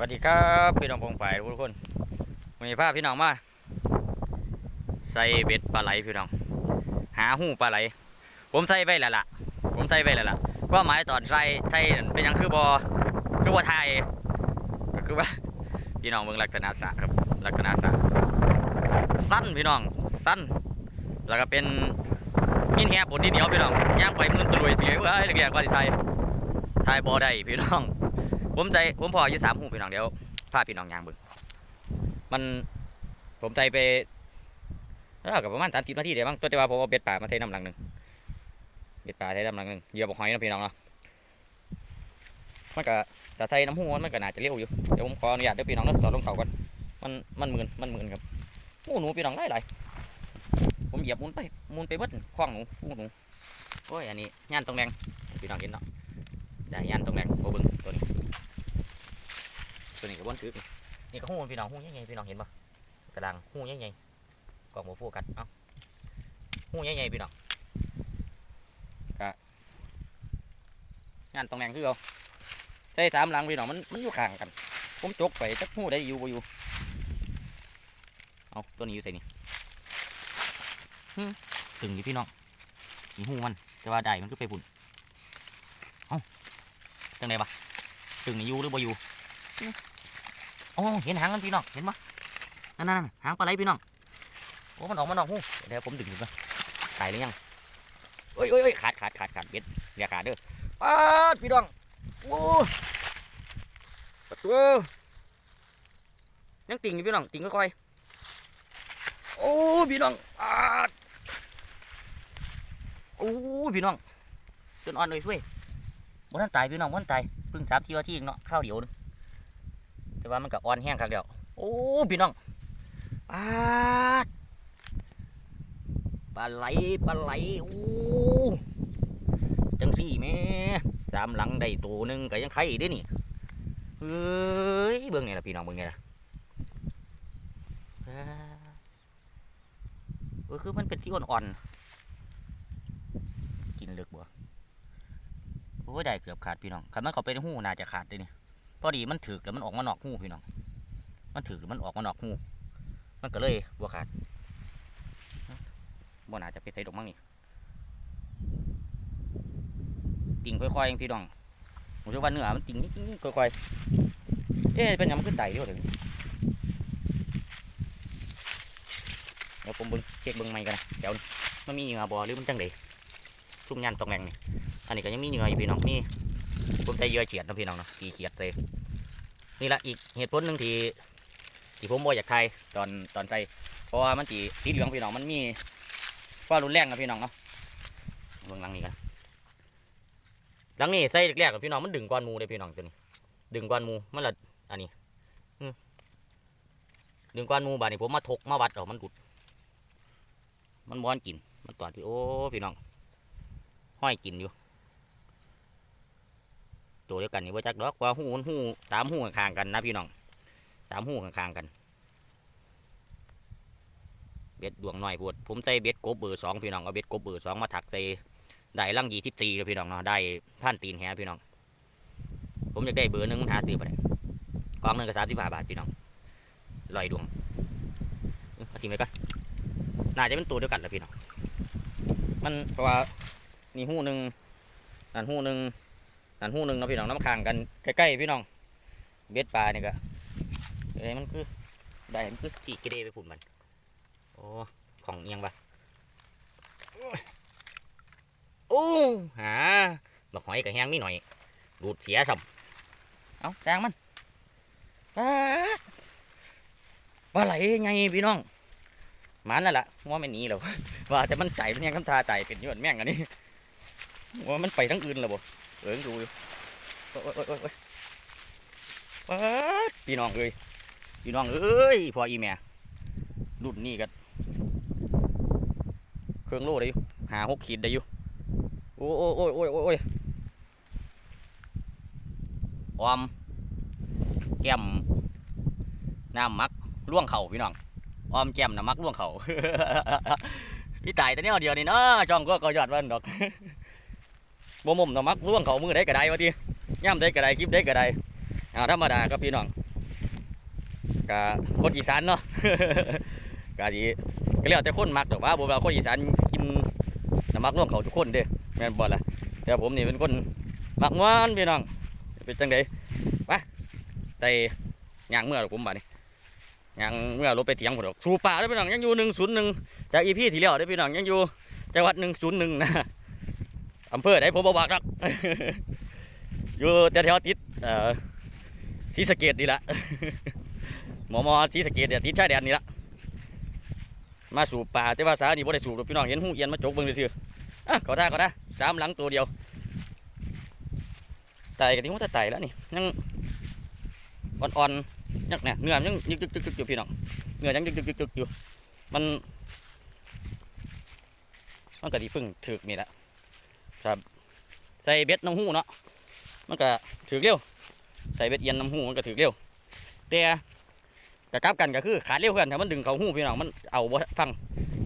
วัสดีครับพี่น้องพงไปทุกคนวันนี้พาพี่น้องมาใส่เบ็ดปลาไหลพี่น้อง หาหูปลาไหล ผมใส่ไปแล้วล่ะ ผมใส่ไปแล้วล่ะว่าหมายตอนใส่ใส่เป็นยังคือบอคือว่าไทยก็คือว่า พี่น้องเมืองลักษณะสระครับลักษณะสระสั้นพี่น้องสั้นแล้วก็เป็นมินแฮบนที่เหนียวพี่น้องย่างไปมือตะลุยเสียเว้ยเรียกว่าที่ไทยไทยบอได้พี่น้อง ผมใจผมพออยู่สามหูพี่น้องเดี๋ยวพาพี่น้องยางบึงมันผมใจไปเออกับประมาณสามสิบนาทีเดี๋ยวบ้างตัวแต่ว่าผมเอาเบ็ดป่ามาเทน้ำหลังหนึ่งเบ็ดป่าเทน้ำหลังหนึ่งเหยื่อบอกหอยนะพี่น้องเนาะมันก็แต่ไทยน้ำหูมันก็น่าจะเร็วอยู่เดี๋ยวผมขออนุญาตเดี๋ยวพี่น้องเนาะจอดลงเขาก่อนมันมันหมื่นมันหมื่นครับหูหนูพี่น้องไล่ไล่ผมเหยียบมุนไปมุนไปเบิดคว้างหนูหูหนูโอ้ยอันนี้ย่านตรงแดงพี่น้องเห็นเนาะได้ย่านตรงแดงโอ้บึงตัวนี้ วันถือนี่ก็หูพี่น้องหูใหญ่ๆพี่น้องเห็นปะกระดังหูใหญ่ๆกล่องโมโฟกัสเอ้าหูใหญ่ๆพี่น้องกะงานตรงแรงคือเอาใช้สามหลังพี่น้องมันมันอยู่ข้างกัน ผมจกไปจักหูได้อยู่บ่อยู่เอาตัวนี้อยู่ใส่นี่หึถึงอยู่พี่น้องนี่หูมันแต่ว่าได้มันก็ไปพุ่นเอ้าจังไดปะถึงนี่อยู่หรือบ่อยู่ โอ้เห็นหางมันพี่น้องเห็นปะนั่นนั่นหางปลาไหลพี่น้องโอ้มันออกมานอกหูเดี๋ยวผมดึงดูก่อนตายหรือยังเอ้ยเอ้ยเอ้ยขาดขาดขาดขาดเบ็ดอย่าขาดเด้อป้าดพี่น้องโอ้ปัดตัวยังติ่งอยู่พี่น้องติ่งค่อยๆโอ้พี่น้องอาดโอ้พี่น้องจนอ่อนเลยช่วยบนนั้นตายพี่น้องวันตายเพิ่งสามทีว่าที่เองเนาะข้าวเดียวนึง แต่ว่ามันก็อ่อนแห้งครับเดียวโอ้พี่น้องปลาปลาไหลปลาไหลโอ้จังสี่แม่สามหลังได้ตัวหนึ่งก็ยังไข่เด้นี่เฮ้ยเบิ่งนี่ล่ะพี่น้องเบิ่งนี่ล่ะเออคือมันเป็นที่อ่อนๆกินเลือกบ่โอ้ได้เกือบขาดพี่น้องคันมันเขาไปในหูน่าจะขาดเลยนี่ พอดีมันถือแล้วมันออกมานอกหูพี่น้อง มันถือแล้วมันออกมานอกหูมันก็เลยบัวขาดบ่น่าจะไปใส่ดอกมั้งนี่ติ่งค่อยๆเองพี่น้องผมเชื่อว่าเนื้อมันติ่งนิดๆค่อยๆเอ๊ะเป็นยังมันขึ้นไตเดียวเลยเดี๋ยวผมเบิ่งเช็คเบิ่งใหม่กันนะเดี๋ยวมันมีเหงื่อบ่หรือมันจังไดซุ่มยันตรงแรงนี่อันนี้ก็ยังมีเหงื่ออยู่พี่น้องนี่ ผมใช้เยื่อเฉียดนะพี่น้องเนาะตีเฉียดเลยนี่ละอีกเหตุผลหนึ่งที่ที่ผมบ่อยากไทยตอนตอนใส่เพราะว่ามันตีสีเหลืองพี่น้องมันมีความรุนแรงนะพี่น้องเนาะเบื้องหลังนี้กันหลังนี้ใส่แรกๆกับพี่น้องมันดึงก้อนมูเลยพี่น้องตัวนี้ดึงก้อนมูมันละอันนี้ดึงก้อนมูบาดนี้ผมมาทกมาวัดออกมันกุด มันบอนกิน มันตอดพี่โอ้พี่น้องห้อยกินอยู่ ตัวเดียวกันนี่ว่าจักดอกว่าหูนหูสามหูข้างกันนะพี่น้องสามหูข้างกัน เบ็ดดวงหน่อยปวดผมใส่เบ็ดกบเบอร์สองพี่น้องเอาเบ็ดกบเบอร์สองมาถักใส่ได้ลังยีทิพตีเลยพี่น้องเนาะได้ท่านตีนแหพี่น้อง ผมอยากได้เบอร์หนึ่งมันหาซื้อไปได้กองหนึ่งก็สามสิบห้าบาทพี่น้องลอยดวงเอาทิ้งไว้ก่อนน่าจะเป็นตัวเดียวกันแหละพี่น้องมันเพราะว่านี่หูหนึ่งนั่นหูหนึ่ง นั่นหูหนึ่งนะพี่น้องน้ำค้างกันใกล้ๆพี่น้อง เบ็ดปลาเนี่ยก็เอ้มันคือได้มันคือตีกระเดไปผุ่นมันโอ้ของเอียงปะโอ้ยโอ้หาบักหอยกับแห้งนิดหน่อย ดูดเสียสัมเอาแจงมันปลาไหลไงพี่น้องมันนั่นแหละว่าไม่หนีหรอกว่าแต่มันใจมันยังคำทาใจเป็นอยวนแม่งอันนี้ว่ามันไปทั้งอื่นแล้วบ่ เอิงดูอยู่โอ้ยโอ้ยโอ้ยโอ้ยพี่น้องเอ้ยพี่น้องเอ้ยพออีแม่รุ่นนี้กันเครื่องโล่ได้อยู่หาหกขีดได้อยู่โอ้ยโอ้ยโอ้ยโอ้ยโอ้ยออมแก้มน้ำมักล่วงเข่าพี่น้องออมแก้มน้ำมักล่วงเข่าพี่ตายแต่เนี้ยเดียวนี่เนาะจองก็ก็ยอดวันดอก บ่มุมนมักล่วงเขามือได้ก็ได้วะทีย่ำได้ก็ได้คลิปได้ก็ได้อ่าธรรมดาครับพี่น้องก็คนอีสานเนาะก็ดีก็แล้วแต่คนมักดอกว่าบ่ว่าคนอีสานกินน้ำมักร่วมเขาทุกคนเด้แม่นบ่ล่ะแต่ผมนี่เป็นคนมักงวนพี่น้องเป็นจังไดไปได้ย่างเมื่อหรอกผมบัดนี้ย่างเมื่อรถไปเตียงพุ่นดอกสู่ป่าเด้พี่น้องยังอยู่101จากอีพีที่แล้วเด้พี่น้องยังอยู่จังหวัด101นะ อำเภอไหนผมบ่บอกหรอกอยู่แถวๆติดศรีสะเกดนี่ละหมอมอศรีสะเกดเนี่ยติดชายแดนนี่ละมาสูบป่าแต่ว่าสานี่บ่ได้สูบพี่น้องเห็นหูเอียนมาจกเบิ่งซื่ออะก็ได้ก็ได้สามหลังตัวเดียวไต่กันที่หัวตะไต่แล้วนี่ยังอ่อนๆยังเนี่ยเนื้อมันยังยึกๆๆอยู่พี่น้องเนื้อยังยึกๆๆอยู่มันมันก็ที่พึ่งถึกนี่แหละ ครับ ใส่เบ็ดน้ำหูเนาะมันก็ถือเร็วใส่เบ็ดเอียนน้ำหูมันก็ถือเร็วแต่กะกับกันก็คือขาดเร็วเพื่อนถ้ามันดึงเขาหูพี่น้องมันเอาบ่ฟัง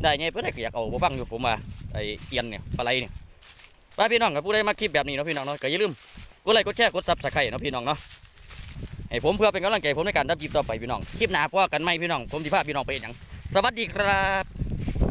ได้ไงเพื่อนได้ก็อยากเอาบ่ฟังอยู่ผมว่าไอเอียนเนี่ยปลาไหลเนี่ยไปพี่น้องกับผู้ใดมาคลิปแบบนี้เนาะพี่น้องเนาะก็อย่าลืมกดไลค์กดแชร์กดซับสไครต์เนาะพี่น้องเนาะให้ผมเพื่อเป็นกำลังใจผมในการทำคลิปต่อไปพี่น้องคลิปหน้าพบกันไหมพี่น้องผมสิพาพี่น้องไปเฮ็ดหยังสวัสดีครับ